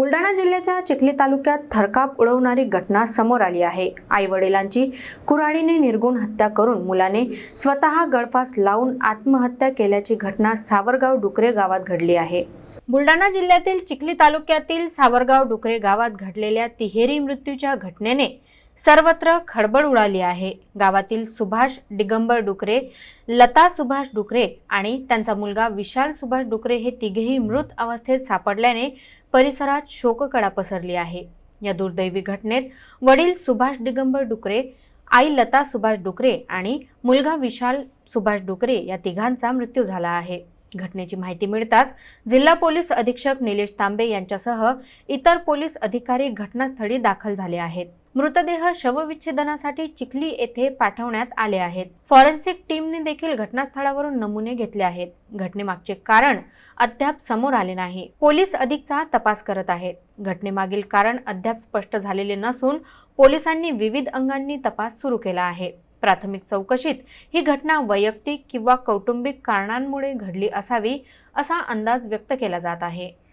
बुलढाणा जिल्ह्याच्या चिखली तालुक्यात थरकाप उडवणारी घटना समोर आली आहे. आई वडिलांची कुऱ्हाडीने निर्गुण हत्या करून मुलाने स्वतः गळफास लावून आत्महत्या केल्याची घटना सावरगाव डुकरे गावात घडली आहे. बुलढाणा जिल्ह्यातील चिखली तालुक्यातील सावरगाव डुकरे गावात घडलेल्या तिहेरी मृत्यूच्या घटनेने सर्वत्र खळबळ उडाली आहे. गावातील सुभाष दिगंबर डुकरे लता सुभाष डुकरे आणि त्यांचा मुलगा विशाल सुभाष डुकरे हे तिघेही मृत अवस्थेत सापडल्याने परिसरात शोककडा पसरली आहे. या दुर्दैवी घटनेत वडील सुभाष दिगंबर डुकरे आई लता सुभाष डुकरे आणि मुलगा विशाल सुभाष डुकरे या तिघांचा मृत्यू झाला आहे. घटनेची माहिती मिळताच जिल्हा पोलीस अधीक्षक निलेश तांबे यांच्यासह इतर पोलीस अधिकारी घटनास्थळी दाखल झाले आहेत. मृतदेह शवविच्छेदनासाठी चिखली येथे पाठवण्यात आले आहेत. फॉरेन्सिक टीमने देखील घटनास्थळावरून नमुने घेतले आहेत. घटनेमागचे कारण अद्याप समोर आले नाही. पोलीस अधिकचा तपास करत आहेत. घटनेमागील कारण अद्याप स्पष्ट झालेले नसून पोलिसांनी विविध अंगांनी तपास सुरू केला आहे. प्राथमिक चौकशीत ही घटना वैयक्तिक किंवा कौटुंबिक कारणांमुळे घडली असावी असा अंदाज व्यक्त केला जात आहे.